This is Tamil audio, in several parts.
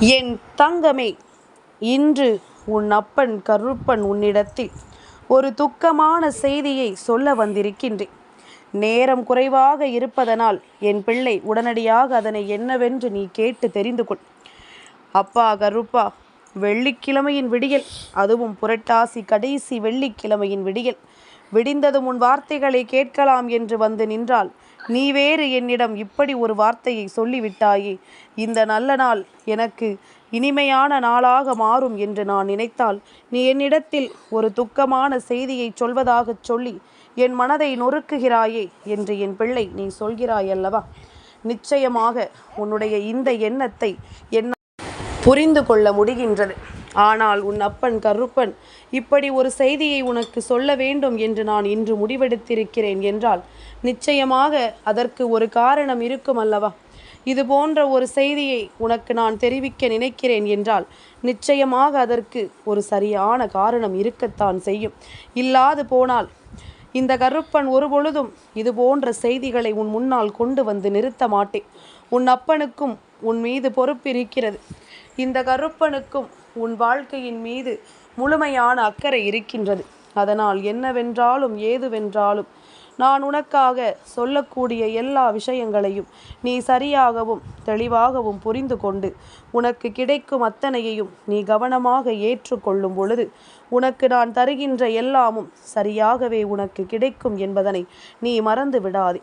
என் தங்கமே இன்று உன் அப்பன் கருப்பன் உன்னிடத்தில் ஒரு துக்கமான செய்தியை சொல்ல வந்திருக்கின்றேன். நேரம் குறைவாக இருப்பதனால் என் பிள்ளை உடனடியாக அதனை என்னவென்று நீ கேட்டு தெரிந்து கொள். அப்பா கருப்பா வெள்ளிக்கிழமையின் விடியல் அதுவும் புரட்டாசி கடைசி வெள்ளிக்கிழமையின் விடியல். விடிந்ததும் உன் வார்த்தைகளை கேட்கலாம் என்று வந்து நின்றால் நீ வேறு என்னிடம் இப்படி ஒரு வார்த்தையை சொல்லிவிட்டாயே. இந்த நல்ல நாள் எனக்கு இனிமையான நாளாக மாறும் என்று நான் நினைத்தால் நீ என்னிடத்தில் ஒரு துக்கமான செய்தியை சொல்வதாகச் சொல்லி என் மனதை நொறுக்குகிறாயே என்று என் பிள்ளை நீ சொல்கிறாய் அல்லவா நிச்சயமாக உன்னுடைய இந்த எண்ணத்தை என்ன புரிந்து கொள்ள முடிகின்றது. ஆனால் உன் அப்பன் கருப்பன் இப்படி ஒரு செய்தியை உனக்கு சொல்ல வேண்டும் என்று நான் இன்று முடிவெடுத்திருக்கிறேன் என்றால் நிச்சயமாக அதற்கு ஒரு காரணம் இருக்கும் அல்லவா? இது போன்ற ஒரு செய்தியை உனக்கு நான் தெரிவிக்க நினைக்கிறேன் என்றால் நிச்சயமாக அதற்கு ஒரு சரியான காரணம் இருக்கத்தான் செய்யும். இல்லாது போனால் இந்த கருப்பன் ஒருபொழுதும் இது போன்ற செய்திகளை உன் முன்னால் கொண்டு வந்து நிறுத்த மாட்டேன். உன் அப்பனுக்கும் உன் மீது பொறுப்பு இருக்கிறது. இந்த கருப்பனுக்கும் உன் வாழ்க்கையின் மீது முழுமையான அக்கறை இருக்கின்றது. அதனால் என்னவென்றாலும் ஏதுவென்றாலும் நான் உனக்காக சொல்லக்கூடிய எல்லா விஷயங்களையும் நீ சரியாகவும் தெளிவாகவும் புரிந்து கொண்டு உனக்கு கிடைக்கும் அத்தனையையும் நீ கவனமாக ஏற்றுக்கொள்ளும் பொழுது உனக்கு நான் தருகின்ற எல்லாமும் சரியாகவே உனக்கு கிடைக்கும் என்பதனை நீ மறந்து விடாதே.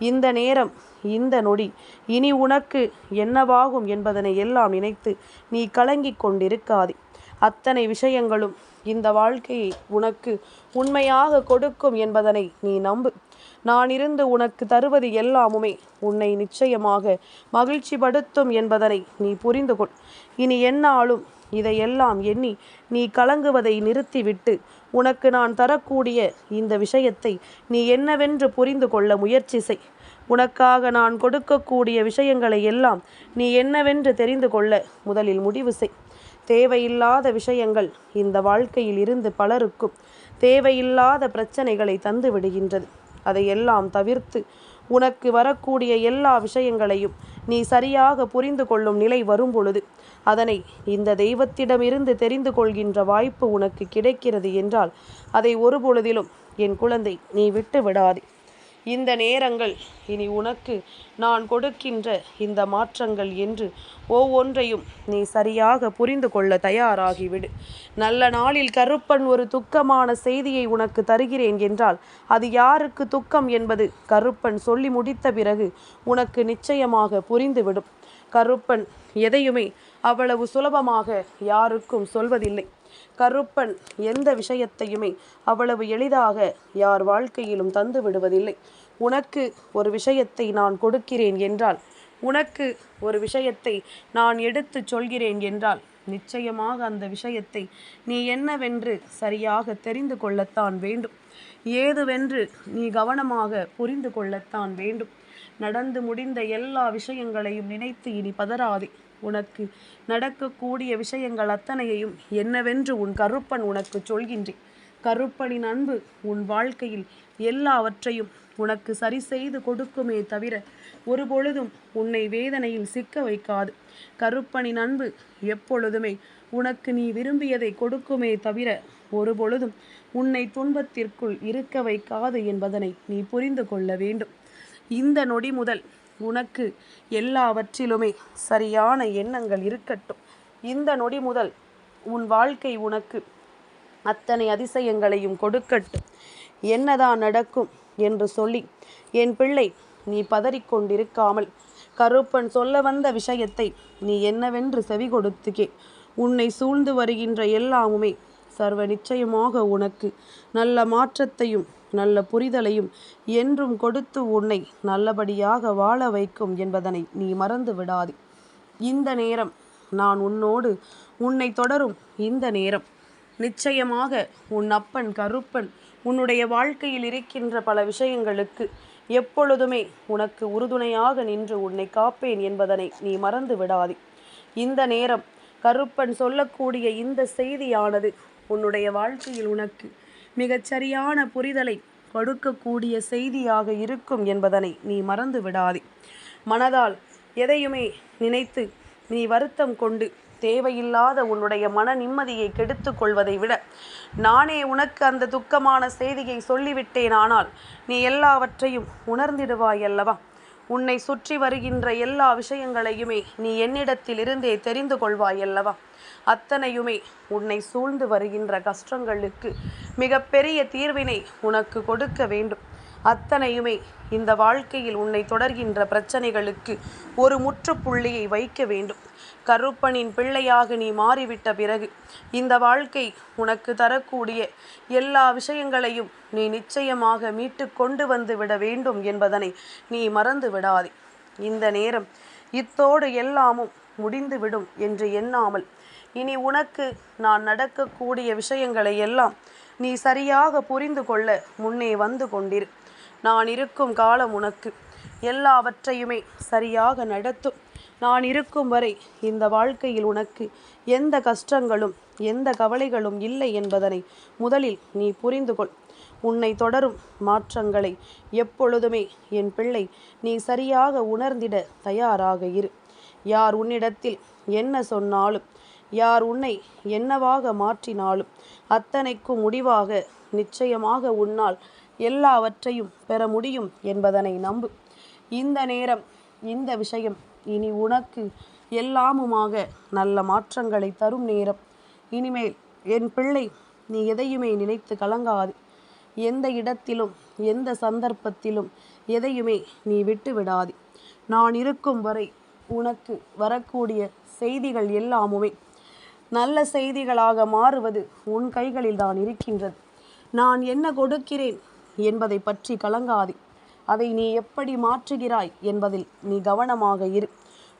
இந்த நேரம் இந்த நொடி இனி உனக்கு என்னவாகும் என்பதனை எல்லாம் நினைத்து நீ கலங்கிக் கொண்டிருக்காதே. அத்தனை விஷயங்களும் இந்த வாழ்க்கையை உனக்கு உண்மையாக கொடுக்கும் என்பதனை நீ நம்பு. நான் இருந்து உனக்கு தருவது எல்லாமுமே உன்னை நிச்சயமாக மகிழ்ச்சிப்படுத்தும் என்பதனை நீ புரிந்து கொள் இனி என்னாலும் இதையெல்லாம் எண்ணி நீ கலங்குவதை நிறுத்திவிட்டு உனக்கு நான் தரக்கூடிய இந்த விஷயத்தை நீ என்னவென்று புரிந்து கொள்ள முயற்சி செய். உனக்காக நான் கொடுக்கக்கூடிய விஷயங்களை எல்லாம் நீ என்னவென்று தெரிந்து கொள்ள முதலில் முடிவு செய். தேவையில்லாத விஷயங்கள் இந்த வாழ்க்கையில் இருந்து பலருக்கும் தேவையில்லாத பிரச்சனைகளை தந்து விடுகின்றது. அதையெல்லாம் தவிர்த்து உனக்கு வரக்கூடிய எல்லா விஷயங்களையும் நீ சரியாக புரிந்து கொள்ளும் நிலை வரும் பொழுது அதனை இந்த தெய்வத்திடமிருந்து தெரிந்து கொள்கின்ற வாய்ப்பு உனக்கு கிடைக்கிறது என்றால் அதை ஒரு பொழுதிலும் என் குழந்தை நீ விட்டு விடாதே இந்த நேரங்கள் இனி உனக்கு நான் கொடுக்கின்ற இந்த மாற்றங்கள் என்று ஒவ்வொன்றையும் நீ சரியாக புரிந்து கொள்ள தயாராகிவிடு. நல்ல நாளில் கருப்பன் ஒரு துக்கமான செய்தியை உனக்கு தருகிறேன் என்றால் அது யாருக்கு துக்கம் என்பது கருப்பன் சொல்லி முடித்த பிறகு உனக்கு நிச்சயமாக புரிந்துவிடும். கருப்பன் எதையுமே அவ்வளவு சுலபமாக யாருக்கும் சொல்வதில்லை. கருப்பன் எந்த விஷயத்தையுமே அவ்வளவு எளிதாக யார் வாழ்க்கையிலும் தந்து விடுவதில்லை. உனக்கு ஒரு விஷயத்தை நான் கொடுக்கிறேன் என்றால் உனக்கு ஒரு விஷயத்தை நான் எடுத்துச் சொல்கிறேன் என்றால் நிச்சயமாக அந்த விஷயத்தை நீ என்னவென்று சரியாக தெரிந்து கொள்ளத்தான் வேண்டும். ஏதுவென்று நீ கவனமாக புரிந்து கொள்ளத்தான் வேண்டும். நடந்து முடிந்த எல்லா விஷயங்களையும் நினைத்து இனி பதறாதே. உனக்கு நடக்கக்கூடிய விஷயங்கள் அத்தனையையும் என்னவென்று உன் கருப்பன் உனக்கு சொல்கின்றேன். கருப்பனின் அன்பு உன் வாழ்க்கையில் எல்லாவற்றையும் உனக்கு சரி செய்து கொடுக்குமே தவிர ஒரு பொழுதும் உன்னை வேதனையில் சிக்க வைக்காது. கருப்பனின் அன்பு எப்பொழுதுமே உனக்கு நீ விரும்பியதை கொடுக்குமே தவிர ஒரு பொழுதும் உன்னை துன்பத்திற்குள் இருக்க வைக்காது என்பதனை நீ புரிந்து கொள்ள வேண்டும். இந்த நொடி முதல் உனக்கு எல்லாவற்றிலுமே சரியான எண்ணங்கள் இருக்கட்டும். இந்த நொடி முதல் உன் வாழ்க்கை உனக்கு அத்தனை அதிசயங்களையும் கொடுக்கட்டும். என்னதான் நடக்கும் என்று சொல்லி என் பிள்ளை நீ பதறிக்கொண்டிருக்காமல் கருப்பன் சொல்ல வந்த விஷயத்தை நீ என்னவென்று செவி கொடுத்துக்கே. உன்னை சூழ்ந்து வருகின்ற எல்லாமுமே சர்வ நிச்சயமாக உனக்கு நல்ல மாற்றத்தையும் நல்ல புரிதலையும் என்றும் கொடுத்து உன்னை நல்லபடியாக வாழ வைக்கும் என்பதனை நீ மறந்து விடாதே. இந்த நேரம் நான் உன்னோடு உன்னை தொடரும். இந்த நேரம் நிச்சயமாக உன் அப்பன் கருப்பன் உன்னுடைய வாழ்க்கையில் இருக்கின்ற பல விஷயங்களுக்கு எப்பொழுதுமே உனக்கு உறுதுணையாக நின்று உன்னை காப்பேன் என்பதனை நீ மறந்து விடாதே. இந்த நேரம் கருப்பன் சொல்லக்கூடிய இந்த செய்தியானது உன்னுடைய வாழ்க்கையில் உனக்கு மிகச்சரியான புரிதலை கொடுக்கக்கூடிய செய்தியாக இருக்கும் என்பதனை நீ மறந்து விடாதே. மனதால் எதையுமே நினைத்து நீ வருத்தம் கொண்டு தேவையில்லாத உன்னுடைய மன நிம்மதியை கெடுத்து கொள்வதை விட நானே உனக்கு அந்த துக்கமான செய்தியை சொல்லிவிட்டேன் ஆனால் நீ எல்லாவற்றையும் உணர்ந்திடுவாய் அல்லவா? உன்னை சுற்றி வருகின்ற எல்லா விஷயங்களையுமே நீ என்னிடத்தில் இருந்தே தெரிந்து கொள்வாய் அல்லவா? அத்தனையுமே உன்னை சூழ்ந்து வருகின்ற கஷ்டங்களுக்கு மிகப்பெரிய தீர்வினை உனக்கு கொடுக்க வேண்டும். அத்தனையுமே இந்த வாழ்க்கையில் உன்னை தொடர்கின்ற பிரச்சனைகளுக்கு ஒரு முற்றுப்புள்ளியை வைக்க வேண்டும். கருப்பனின் பிள்ளையாக நீ மாறிவிட்ட பிறகு இந்த வாழ்க்கை உனக்கு தரக்கூடிய எல்லா விஷயங்களையும் நீ நிச்சயமாக மீட்டு கொண்டு வந்து விட வேண்டும் என்பதனை நீ மறந்து விடாதே. இந்த நேரம் இத்தோடு எல்லாமும் முடிந்துவிடும் என்று எண்ணாமல் இனி உனக்கு நான் நடக்கக்கூடிய விஷயங்களை எல்லாம் நீ சரியாக புரிந்து கொள்ள முன்னே வந்து கொண்டிரு. நான் இருக்கும் காலம் உனக்கு. எல்லாவற்றையுமே சரியாக நடத்தும். நான் இருக்கும் வரை இந்த வாழ்க்கையில் உனக்கு எந்த கஷ்டங்களும் எந்த கவலைகளும் இல்லை என்பதனை முதலில் நீ புரிந்து கொள். உன்னை தொடரும் மாற்றங்களை எப்பொழுதுமே என் பிள்ளை நீ சரியாக உணர்ந்திட தயாராக இரு. யார் உன்னிடத்தில் என்ன சொன்னாலும் யார் உன்னை என்னவாக மாற்றினாலும் அத்தனைக்கும் முடிவாக நிச்சயமாக உன்னால் எல்லாவற்றையும் பெற முடியும் என்பதனை நம்பு. இந்த நேரம் இந்த விஷயம் இனி உனக்கு எல்லாமுமாக நல்ல மாற்றங்களை தரும் நேரம். இனிமேல் என் பிள்ளை நீ எதையுமே நினைத்து கலங்காது. எந்த இடத்திலும் எந்த சந்தர்ப்பத்திலும் எதையுமே நீ விட்டு விடாது. நான் இருக்கும் வரை உனக்கு வரக்கூடிய செய்திகள் எல்லாமுமே நல்ல செய்திகளாக மாறுவது உன் கைகளில் தான் இருக்கின்றது. நான் என்ன கொடுக்கிறேன் என்பதை பற்றி கலங்காதே. அதை நீ எப்படி மாற்றுகிறாய் என்பதில் நீ கவனமாக இரு.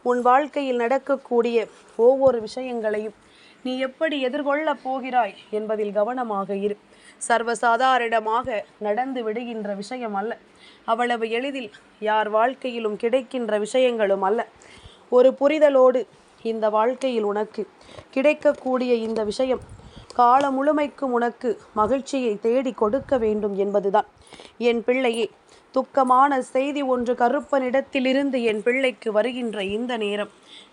உன் வாழ்க்கையில் நடக்கக்கூடிய ஒவ்வொரு விஷயங்களையும் நீ எப்படி எதிர்கொள்ளப் போகிறாய் என்பதில் கவனமாக இரு. சர்வசாதாரணமாக நடந்து விடுகின்ற விஷயம் அல்ல. அவ்வளவு எளிதில் யார் வாழ்க்கையிலும் கிடைக்கின்ற விஷயங்களும் அல்ல. ஒரு புரிதலோடு இந்த வாழ்க்கையில் உனக்கு கிடைக்கக்கூடிய இந்த விஷயம் கால முழுமைக்கும் உனக்கு மகிழ்ச்சியை தேடி கொடுக்க வேண்டும் என்பதுதான். என் பிள்ளையே துக்கமான செய்தி ஒன்று கருப்பனிடத்திலிருந்து என் பிள்ளைக்கு வருகின்ற இந்த நேரம்.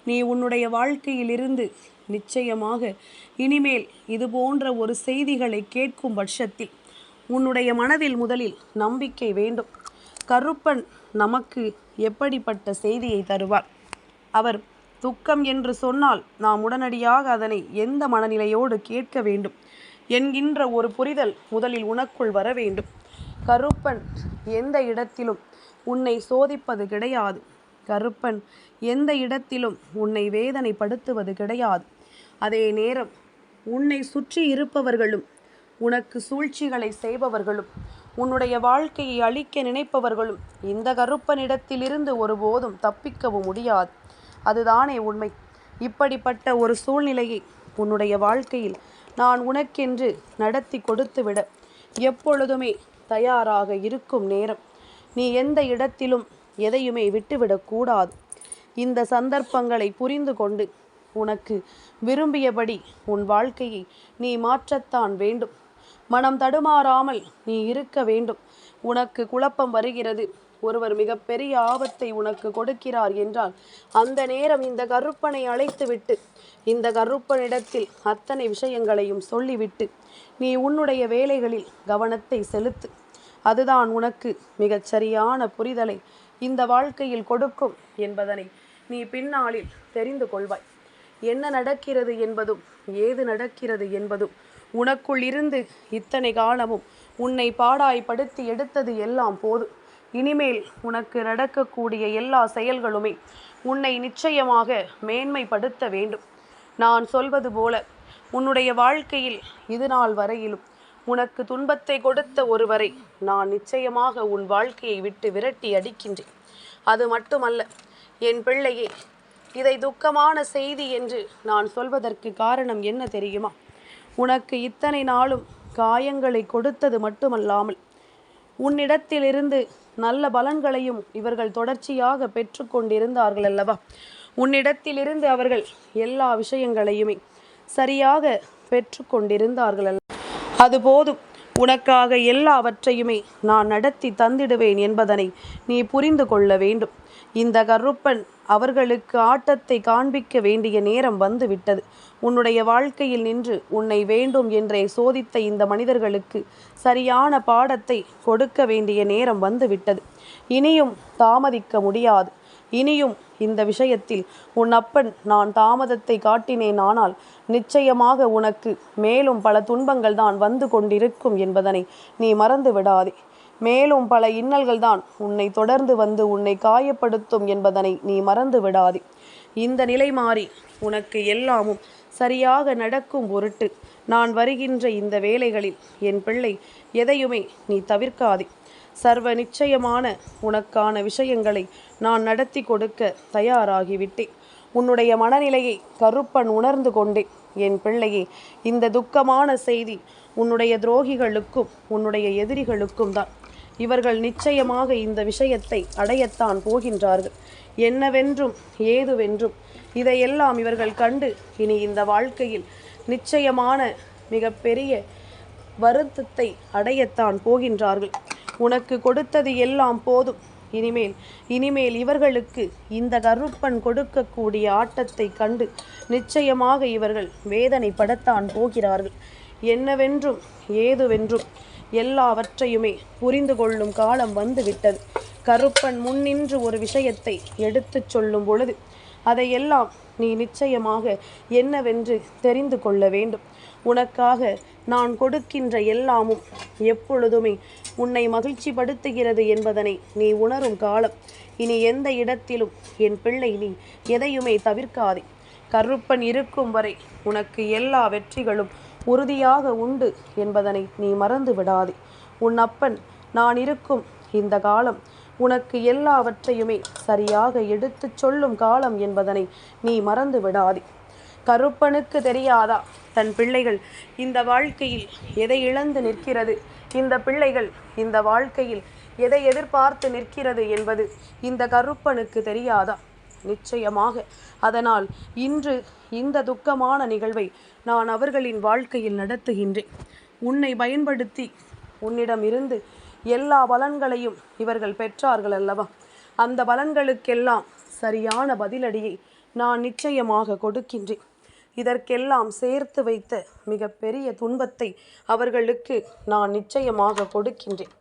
நீ உன்னுடைய வாழ்க்கையிலிருந்து நிச்சயமாக இனிமேல் இது போன்ற ஒரு செய்திகளை கேட்கும் பட்சத்தில் உன்னுடைய மனதில் முதலில் நம்பிக்கை வேண்டும். கருப்பன் நமக்கு எப்படிப்பட்ட செய்தியை தருவார்? அவர் துக்கம் என்று சொன்னால் நாம் உடனடியாக அதனை எந்த மனநிலையோடு கேட்க வேண்டும்? என்கின்ற ஒரு புரிதல் முதலில் உனக்குள் வர வேண்டும். கருப்பன் எந்த இடத்திலும் உன்னை சோதிப்பது கிடையாது. கருப்பன் எந்த இடத்திலும் உன்னை வேதனைப்படுத்துவது கிடையாது. அதே நேரம் உன்னை சுற்றி இருப்பவர்களும் உனக்கு சூழ்ச்சிகளை செய்பவர்களும் உன்னுடைய வாழ்க்கையை அழிக்க நினைப்பவர்களும் இந்த கருப்பனிடத்திலிருந்து ஒருபோதும் தப்பிக்கவும் முடியாது. அதுதானே உண்மை. இப்படிப்பட்ட ஒரு சூழ்நிலையை உன்னுடைய வாழ்க்கையில் நான் உனக்கென்று நடத்தி கொடுத்துவிட எப்பொழுதுமே தயாராக இருக்கும் நேரம். நீ எந்த இடத்திலும் எதையுமே விட்டுவிடக்கூடாது இந்த சந்தர்ப்பங்களை புரிந்து கொண்டு உனக்கு விரும்பியபடி உன் வாழ்க்கையை நீ மாற்றத்தான் வேண்டும். மனம் தடுமாறாமல் நீ இருக்க வேண்டும். உனக்கு குழப்பம் வருகிறது. ஒருவர் மிகப்பெரிய ஆபத்தை உனக்கு கொடுக்கிறார் என்றால் அந்த நேரம் இந்த கருப்பனை அழைத்துவிட்டு இந்த கருப்பனிடத்தில் அத்தனை விஷயங்களையும் சொல்லிவிட்டு நீ உன்னுடைய வேலைகளில் கவனத்தை செலுத்து. அதுதான் உனக்கு மிகச் சரியான புரிதலை இந்த வாழ்க்கையில் கொடுக்கும் என்பதனை நீ பின்னாளில் தெரிந்து கொள்வாய். என்ன நடக்கிறது என்பதும் ஏது நடக்கிறது என்பதும் உனக்குள் இருந்து இத்தனை காலமும் உன்னை பாடாய்படுத்தி எடுத்தது எல்லாம் போதும். இனிமேல் உனக்கு நடக்கக்கூடிய எல்லா செயல்களுமே உன்னை நிச்சயமாக மேன்மைப்படுத்த வேண்டும். நான் சொல்வது போல உன்னுடைய வாழ்க்கையில் இது நாள் வரையிலும் உனக்கு துன்பத்தை கொடுத்த ஒருவரை நான் நிச்சயமாக உன் வாழ்க்கையை விட்டு விரட்டி அடிக்கின்றேன். அது மட்டுமல்ல என் பிள்ளையே இதை துக்கமான செய்தி என்று நான் சொல்வதற்கு காரணம் என்ன தெரியுமா? உனக்கு இத்தனை நாளும் காயங்களை கொடுத்தது மட்டுமல்லாமல் உன்னிடத்திலிருந்து நல்ல பலன்களையும் இவர்கள் தொடர்ச்சியாக பெற்றுக்கொண்டிருந்தார்கள் அல்லவா? உன்னிடத்திலிருந்து அவர்கள் எல்லா விஷயங்களையுமே சரியாக பெற்றுக்கொண்டிருந்தார்கள் அல்ல அது போதும். உனக்காக எல்லாவற்றையுமே நான் நடத்தி தந்திடுவேன் என்பதனை நீ புரிந்து கொள்ள வேண்டும். இந்த கருப்பன் அவர்களுக்கு ஆட்டத்தை காண்பிக்க வேண்டிய நேரம் வந்துவிட்டது. உன்னுடைய வாழ்க்கையில் நின்று உன்னை வேண்டும் என்றே சோதித்த இந்த மனிதர்களுக்கு சரியான பாடத்தை கொடுக்க வேண்டிய நேரம் வந்துவிட்டது. இனியும் தாமதிக்க முடியாது. இனியும் இந்த விஷயத்தில் உன் அப்பன் நான் தாமதத்தை காட்டினேன் ஆனால் நிச்சயமாக உனக்கு மேலும் பல துன்பங்கள் தான் வந்து கொண்டிருக்கும் என்பதனை நீ மறந்து விடாதே. மேலும் பல இன்னல்கள் தான் உன்னை தொடர்ந்து வந்து உன்னை காயப்படுத்தும் என்பதனை நீ மறந்து விடாதே. இந்த நிலை மாறி உனக்கு எல்லாமும் சரியாக நடக்கும் பொருட்டு. நான் வருகின்ற இந்த வேலைகளில் என் பிள்ளை எதையுமே நீ தவிர்க்காதே. சர்வ நிச்சயமான உனக்கான விஷயங்களை நான் நடத்தி கொடுக்க தயாராகிவிட்டேன். உன்னுடைய மனநிலையை கருப்பன் உணர்ந்து கொண்டேன் என் பிள்ளையே இந்த துக்கமான செய்தி உன்னுடைய துரோகிகளுக்கும் உன்னுடைய எதிரிகளுக்கும் தான். இவர்கள் நிச்சயமாக இந்த விஷயத்தை அடையத்தான் போகின்றார்கள். என்னவென்றும் ஏதுவென்றும் இதையெல்லாம் இவர்கள் கண்டு இனி இந்த வாழ்க்கையில் நிச்சயமான மிகப்பெரிய வருத்தத்தை அடையத்தான் போகின்றார்கள். உனக்கு கொடுத்தது எல்லாம் போதும். இனிமேல் இனிமேல் இவர்களுக்கு இந்த கருப்பன் கொடுக்கக்கூடிய ஆட்டத்தை கண்டு நிச்சயமாக இவர்கள் வேதனைப்படத்தான் போகிறார்கள். என்னவென்றும் ஏதுவென்றும் எல்லாவற்றையுமே புரிந்து கொள்ளும் காலம் வந்துவிட்டது. கருப்பன் முன்னின்று ஒரு விஷயத்தை எடுத்துச் சொல்லும் பொழுது அதையெல்லாம் நீ நிச்சயமாக என்னவென்று தெரிந்து கொள்ள வேண்டும். உனக்காக நான் கொடுக்கின்ற எல்லாமும் எப்பொழுதுமே உன்னை மகிழ்ச்சிப்படுத்துகிறது என்பதனை நீ உணரும் காலம். இனி எந்த இடத்திலும் என் பிள்ளை நீ எதையுமே தவிர்க்காதே. கருப்பன் இருக்கும் வரை உனக்கு எல்லா வெற்றிகளும் உறுதியாக உண்டு என்பதனை நீ மறந்து விடாதே உன் அப்பன் நான் இருக்கும் இந்த காலம் உனக்கு எல்லாவற்றையுமே சரியாக எடுத்துச் சொல்லும் காலம் என்பதனை நீ மறந்து விடாதே கருப்பனுக்கு தெரியாதா? தன் பிள்ளைகள் இந்த வாழ்க்கையில் எதை இழந்து நிற்கிறது? இந்த பிள்ளைகள் இந்த வாழ்க்கையில் எதை எதிர்பார்த்து நிற்கிறது என்பது இந்த கருப்பனுக்கு தெரியாதா? நிச்சயமாக. அதனால் இன்று இந்த துக்கமான நிகழ்வை நான் அவர்களின் வாழ்க்கையில் நடத்துகின்றேன். உன்னை பயன்படுத்தி உன்னிடம் இருந்து எல்லா பலன்களையும் இவர்கள் பெற்றார்கள் அல்லவா? அந்த பலன்களுக்கெல்லாம் சரியான பதிலடியை நான் நிச்சயமாக கொடுக்கின்றேன். இதற்கெல்லாம் சேர்த்து வைத்த மிகப்பெரிய துன்பத்தை அவர்களுக்கு நான் நிச்சயமாக கொடுக்கின்றேன்.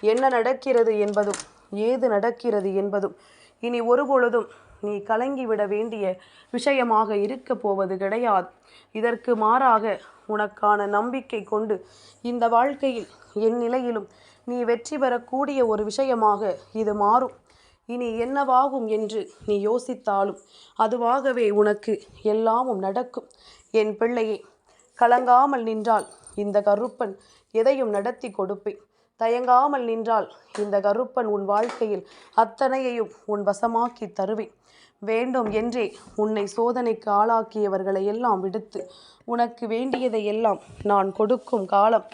என்ன நடக்கிறது என்பதும் ஏது நடக்கிறது என்பதும் இனி ஒருபொழுதும் நீ கலங்கிவிட வேண்டிய விஷயமாக இருக்க போவது கிடையாது. இதற்கு மாறாக உனக்கான நம்பிக்கை கொண்டு இந்த வாழ்க்கையில் என் நிலையிலும் நீ வெற்றி பெறக்கூடிய ஒரு விஷயமாக இது மாறும். இனி என்னவாகும் என்று நீ யோசித்தாலும் அதுவாகவே உனக்கு எல்லாமும் நடக்கும். என் பிள்ளையே கலங்காமல் நின்றால் இந்த கருப்பன் எதையும் நடத்தி கொடுப்பேன். தயங்காமல் நின்றால் இந்த கருப்பன் உன் வாழ்க்கையில் அத்தனையையும் உன் வசமாக்கி தருவேன். வேண்டும் என்றே உன்னை சோதனைக்கு ஆளாக்கியவர்களை எல்லாம் விடுத்து உனக்கு வேண்டியதை எல்லாம் நான் கொடுக்கும் காலம்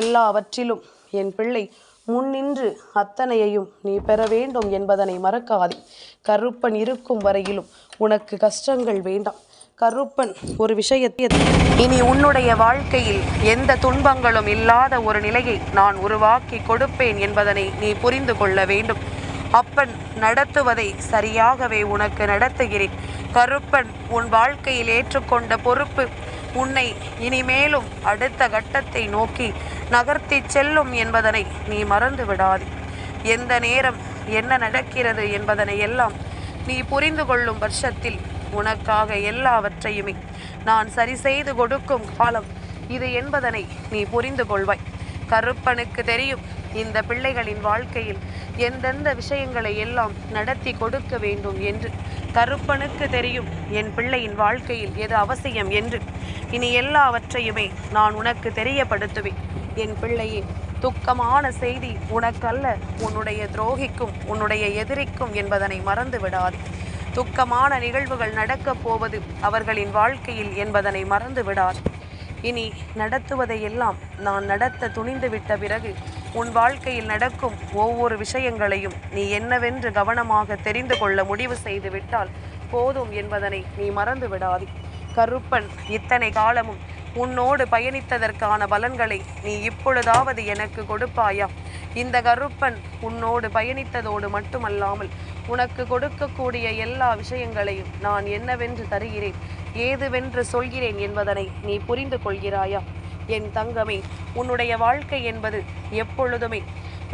எல்லாவற்றிலும் என் பிள்ளை முன்னின்று அத்தனையையும் நீ பெற வேண்டும் என்பதனை மறக்காதே. கருப்பன் இருக்கும் வரையிலும் உனக்கு கஷ்டங்கள் வேண்டாம். கருப்பன் ஒரு விஷயத்தை இனி உன்னுடைய வாழ்க்கையில் எந்த துன்பங்களும் இல்லாத ஒரு நிலையை நான் உருவாக்கி கொடுப்பேன் என்பதனை நீ புரிந்து கொள்ள வேண்டும். அப்பன் நடத்துவதை சரியாகவே உனக்கு நடத்துகிறேன். கருப்பன் உன் வாழ்க்கையில் ஏற்றுக்கொண்ட பொறுப்பு உன்னை இனிமேலும் அடுத்த கட்டத்தை நோக்கி நகர்த்தி செல்லும் என்பதனை நீ மறந்து விடாது எந்த நேரம் என்ன நடக்கிறது என்பதனை எல்லாம் நீ புரிந்து கொள்ளும் வருஷத்தில் உனக்காக எல்லாவற்றையுமே நான் சரி செய்து கொடுக்கும் காலம் இது என்பதனை நீ புரிந்து கொள்வாய். கருப்பனுக்கு தெரியும் இந்த பிள்ளைகளின் வாழ்க்கையில் எந்தெந்த விஷயங்களை எல்லாம் நடத்தி கொடுக்க வேண்டும் என்று. கருப்பனுக்கு தெரியும் என் பிள்ளையின் வாழ்க்கையில் எது அவசியம் என்று. இனி எல்லாவற்றையுமே நான் உனக்கு தெரியப்படுத்துவேன். என் பிள்ளையே துக்கமான செய்தி உனக்கல்ல. உன்னுடைய துரோகிக்கும் உன்னுடைய எதிரிக்கும் என்பதனை மறந்து விடாது துக்கமான நிகழ்வுகள் நடக்கப் போவது அவர்களின் வாழ்க்கையில் என்பதனை மறந்து விடாது இனி நடத்துவதையெல்லாம் நான் நடத்த துணிந்து விட்ட பிறகு உன் வாழ்க்கையில் நடக்கும் ஒவ்வொரு விஷயங்களையும் நீ என்னவென்று கவனமாக தெரிந்து கொள்ள முடிவு செய்து விட்டால் போதும் என்பதனை நீ மறந்து விடாதே கருப்பன் இத்தனை காலமும் உன்னோடு பயணித்ததற்கான பலன்களை நீ இப்பொழுதாவது எனக்கு கொடுப்பாயா? இந்த கருப்பன் உன்னோடு பயணித்ததோடு மட்டுமல்லாமல் உனக்கு கொடுக்கக்கூடிய எல்லா விஷயங்களையும் நான் என்னவென்று தருகிறேன் ஏதுவென்று சொல்கிறேன் என்பதனை நீ புரிந்து கொள்கிறாயா? என் தங்கமே உன்னுடைய வாழ்க்கை என்பது எப்பொழுதுமே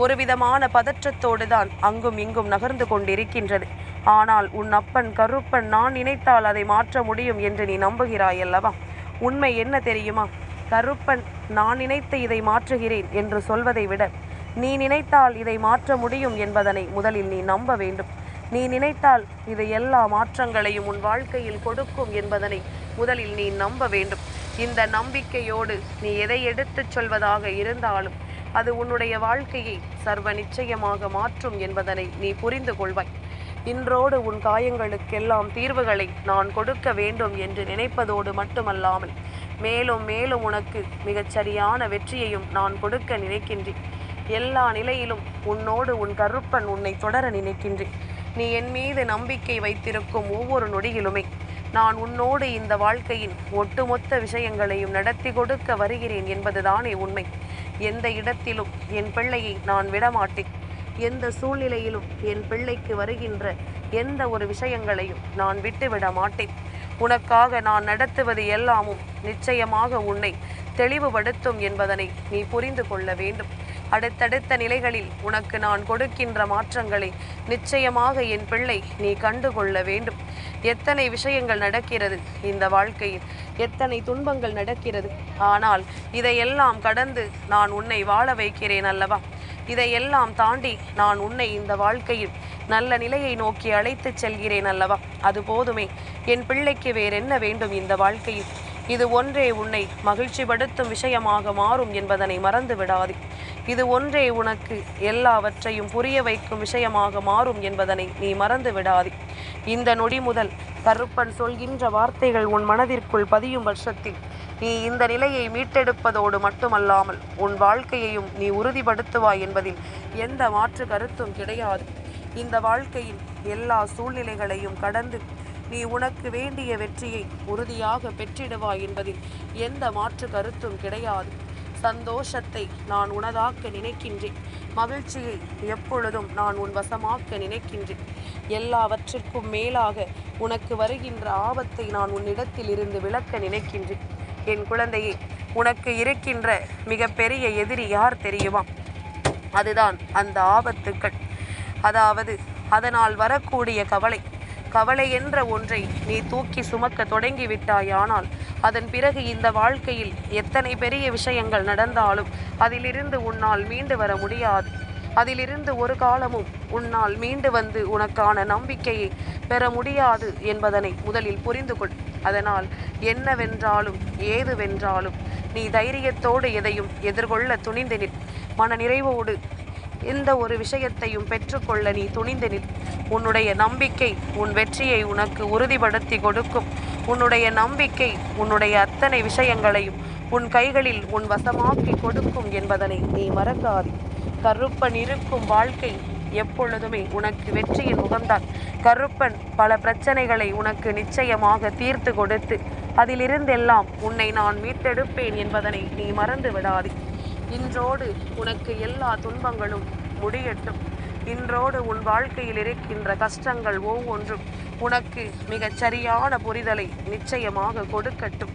ஒரு விதமான பதற்றத்தோடு தான் அங்கும் இங்கும் நகர்ந்து கொண்டிருக்கின்றது. ஆனால் உன் அப்பன் கருப்பன் நான் நினைத்தால் அதை மாற்ற முடியும் என்று நீ நம்புகிறாய் அல்லவா உண்மை என்ன தெரியுமா? கருப்பன் நான் நினைத்து இதை மாற்றுகிறேன் என்று சொல்வதை விட நீ நினைத்தால் இதை மாற்ற முடியும் என்பதனை முதலில் நீ நம்ப வேண்டும். நீ நினைத்தால் இது எல்லா மாற்றங்களையும் உன் வாழ்க்கையில் கொடுக்கும் என்பதனை முதலில் நீ நம்ப வேண்டும். இந்த நம்பிக்கையோடு நீ எதை எடுத்துச் சொல்வதாக இருந்தாலும் அது உன்னுடைய வாழ்க்கையை சர்வ நிச்சயமாக மாற்றும் என்பதனை நீ புரிந்து கொள்வாய். இன்றோடு உன் காயங்களுக்கெல்லாம் தீர்வுகளை நான் கொடுக்க வேண்டும் என்று நினைப்பதோடு மட்டுமல்லாமல் மேலும் மேலும் உனக்கு மிகச்சரியான வெற்றியையும் நான் கொடுக்க நினைக்கின்றேன். எல்லா நிலையிலும் உன்னோடு உன் கருப்பன் உன்னை தொடர நினைக்கின்றேன். நீ என் மீது நம்பிக்கை வைத்திருக்கும் ஒவ்வொரு நொடியிலுமே நான் உன்னோடு இந்த வாழ்க்கையின் ஒட்டுமொத்த விஷயங்களையும் நடத்தி கொடுக்க வருகிறேன் என்பதுதானே உண்மை. எந்த இடத்திலும் என் பிள்ளையை நான் விடமாட்டேன். எந்த சூழ்நிலையிலும் என் பிள்ளைக்கு வருகின்ற எந்த ஒரு விஷயங்களையும் நான் விட்டுவிட மாட்டேன். உனக்காக நான் நடத்துவது எல்லாமும் நிச்சயமாக உன்னை தெளிவுபடுத்தும் என்பதனை நீ புரிந்து கொள்ள வேண்டும். அடுத்தடுத்த நிலைகளில் உனக்கு நான் கொடுக்கின்ற மாற்றங்களை நிச்சயமாக என் பிள்ளை நீ கண்டுகொள்ள வேண்டும். எத்தனை விஷயங்கள் நடக்கிறது இந்த வாழ்க்கையில்? எத்தனை துன்பங்கள் நடக்கிறது? ஆனால் இதையெல்லாம் கடந்து நான் உன்னை வாழ வைக்கிறேன் அல்லவா? இதையெல்லாம் தாண்டி நான் உன்னை இந்த வாழ்க்கையில் நல்ல நிலையை நோக்கி அழைத்துச் செல்கிறேன் அல்லவா? அது போதுமே. என் பிள்ளைக்கு வேறென்ன வேண்டும் இந்த வாழ்க்கையில்? இது ஒன்றே உன்னை மகிழ்ச்சிப்படுத்தும் விஷயமாக மாறும் என்பதனை மறந்து விடாதே இது ஒன்றே உனக்கு. எல்லாவற்றையும் புரிய வைக்கும் விஷயமாக மாறும் என்பதனை நீ மறந்து விடாதே. இந்த நொடி முதல் கருப்பன் சொல்கின்ற வார்த்தைகள் உன் மனதிற்குள் பதியும் வருஷத்தில் நீ இந்த நிலையை மீட்டெடுப்பதோடு மட்டுமல்லாமல் உன் வாழ்க்கையையும் நீ உறுதிப்படுத்துவாய் என்பதில் எந்த மாற்று கருத்தும் கிடையாது. இந்த வாழ்க்கையில் எல்லா சூழ்நிலைகளையும் கடந்து நீ உனக்கு வேண்டிய வெற்றியை உறுதியாக பெற்றிடுவாய் என்பதில் எந்த மாற்று கருத்தும் கிடையாது. சந்தோஷத்தை நான் உனதாக்க நினைக்கின்றேன். மகிழ்ச்சியை எப்பொழுதும் நான் உன் வசமாக்க நினைக்கின்றேன். எல்லாவற்றிற்கும் மேலாக உனக்கு வருகின்ற ஆபத்தை நான் உன்னிடத்தில் இருந்து விளக்க நினைக்கின்றேன். என் குழந்தையே உனக்கு இருக்கின்ற மிகப்பெரிய எதிரி யார் தெரியுமா? அதுதான் அந்த ஆபத்துக்கள். அதாவது அதனால் வரக்கூடிய கவலை. கவலை என்ற ஒன்றை நீ தூக்கி சுமக்க தொடங்கிவிட்டாயானால் அதன் பிறகு இந்த வாழ்க்கையில் எத்தனை பெரிய விஷயங்கள் நடந்தாலும் அதிலிருந்து உன்னால் மீண்டு வர முடியாது. அதிலிருந்து ஒரு காலமும் உன்னால் மீண்டு வந்து உனக்கான நம்பிக்கையை பெற முடியாது என்பதனை முதலில் புரிந்து கொள். அதனால் என்னவென்றாலும் ஏதுவென்றாலும் நீ தைரியத்தோடு எதையும் எதிர்கொள்ள துணிந்து நிற் மன நிறைவோடு இந்த ஒரு விஷயத்தையும் பெற்றுக்கொள்ள நீ துணிந்து நிற் உன்னுடைய நம்பிக்கை உன் வெற்றியை உனக்கு உறுதிப்படுத்தி கொடுக்கும். உன்னுடைய நம்பிக்கை உன்னுடைய அத்தனை விஷயங்களையும் உன் கைகளில் உன் வசமாக்கி கொடுக்கும் என்பதனை நீ மறக்காது. கருப்பன் இருக்கும் வாழ்க்கை எப்பொழுதுமே உனக்கு வெற்றியின் முகம்தான். கருப்பன் பல பிரச்சனைகளை உனக்கு நிச்சயமாக தீர்த்து கொடுத்து அதிலிருந்தெல்லாம் உன்னை நான் மீட்டெடுப்பேன் என்பதனை நீ மறந்து விடாதே. இன்றோடு உனக்கு எல்லா துன்பங்களும் முடியட்டும். இன்றோடு உன் வாழ்க்கையில் இருக்கின்ற கஷ்டங்கள் ஒவ்வொன்றும் உனக்கு மிகச் சரியான புரிதலை நிச்சயமாக கொடுக்கட்டும்.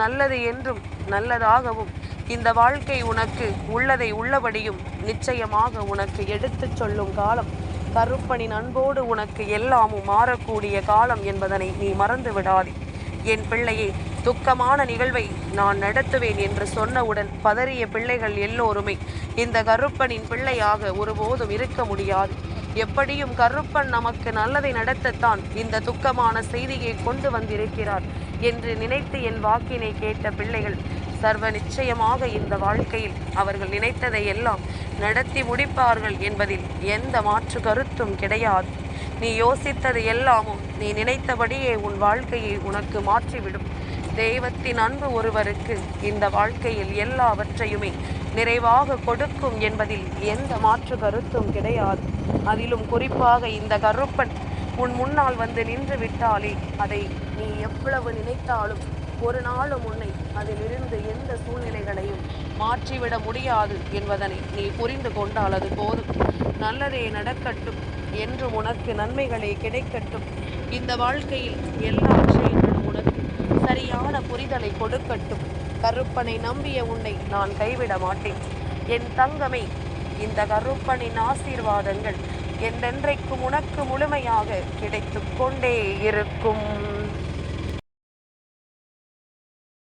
நல்லது என்றும் நல்லதாகவும் இந்த வாழ்க்கை உனக்கு உள்ளதை உள்ளபடியும் நிச்சயமாக உனக்கு எடுத்துச் சொல்லும் காலம். கருப்பனின் அன்போடு உனக்கு எல்லாமும் மாறக்கூடிய காலம் என்பதனை நீ மறந்து விடாதே என் பிள்ளையை துக்கமான நிகழ்வை நான் நடத்துவேன் என்று சொன்னவுடன் பதறிய பிள்ளைகள் எல்லோருமே இந்த கருப்பனின் பிள்ளையாக ஒருபோதும் இருக்க முடியாது. எப்படியும் கருப்பன் நமக்கு நல்லதை நடத்தத்தான் இந்த துக்கமான செய்தியை கொண்டு வந்திருக்கிறார் என்று நினைத்து என் வாக்கினை கேட்ட பிள்ளைகள் சர்வ நிச்சயமாக இந்த வாழ்க்கையில் அவர்கள் நினைத்ததை எல்லாம் நடத்தி முடிப்பார்கள் என்பதில் எந்த மாற்று கருத்தும் கிடையாது. நீ யோசித்தது எல்லாமும் நீ நினைத்தபடியே உன் வாழ்க்கையை உனக்கு மாற்றிவிடும். தெய்வத்தின் அன்பு ஒருவருக்கு இந்த வாழ்க்கையில் எல்லாவற்றையுமே நிறைவாக கொடுக்கும் என்பதில் எந்த மாற்று கருத்தும் கிடையாது. அதிலும் குறிப்பாக இந்த கருப்பன் உன் முன்னால் வந்து நின்று விட்டாலே அதை நீ எவ்வளவு நினைத்தாலும் ஒரு நாளும் உன்னை அதிலிருந்து எந்த சூழ்நிலைகளையும் மாற்றிவிட முடியாது என்பதனை நீ புரிந்து கொண்டால் அது போதும். நல்லதே நடக்கட்டும் என்று உனக்கு நன்மைகளே கிடைக்கட்டும். இந்த வாழ்க்கையில் எல்லா சரியான புரிதலை கொடுக்கட்டும். கருப்பனை நம்பிய உன்னை நான் கைவிட மாட்டேன். என் தங்கமே இந்த கருப்பனின் ஆசீர்வாதங்கள் என்றென்றைக்கும் உனக்கு முழுமையாக கிடைத்து கொண்டே இருக்கும்.